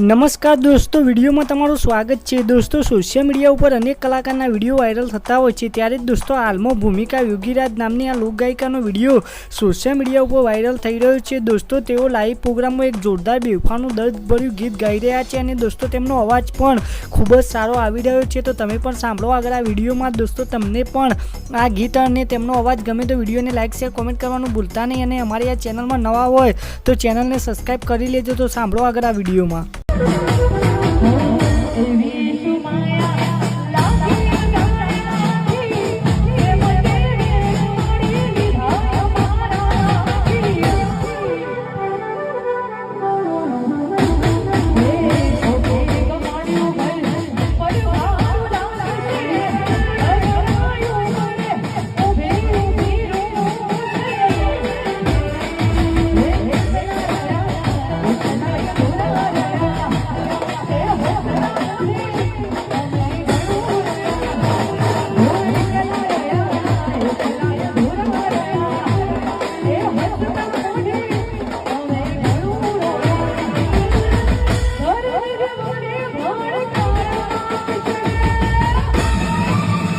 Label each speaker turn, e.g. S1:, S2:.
S1: નમસ્કાર દોસ્તો, વિડીયોમાં તમારું સ્વાગત છે. દોસ્તો સોશિયલ મીડિયા ઉપર અનેક કલાકારના વીડિયો વાયરલ થતા હોય છે. ત્યારે જ દોસ્તો, હાલમાં ભૂમિકા યોગીરાજ નામની આ લોકગાયિકાનો વીડિયો સોશિયલ મીડિયા ઉપર વાયરલ થઈ રહ્યો છે. દોસ્તો, તેઓ લાઈવ પ્રોગ્રામમાં એક જોરદાર બેફાનું દર્દભર્યું ગીત ગાઈ રહ્યા છે અને દોસ્તો, તેમનો અવાજ પણ ખૂબ જ સારો આવી રહ્યો છે. તો તમે પણ સાંભળો આગળ આ વિડીયોમાં. દોસ્તો, તમને પણ આ ગીત અને તેમનો અવાજ ગમે તો વિડીયોને લાઈક શેર કોમેન્ટ કરવાનું ભૂલતા નહીં અને અમારી આ ચેનલમાં નવા હોય તો ચેનલને સબસ્ક્રાઈબ કરી લેજો. તો સાંભળો આગળ આ વિડીયોમાં. Baby.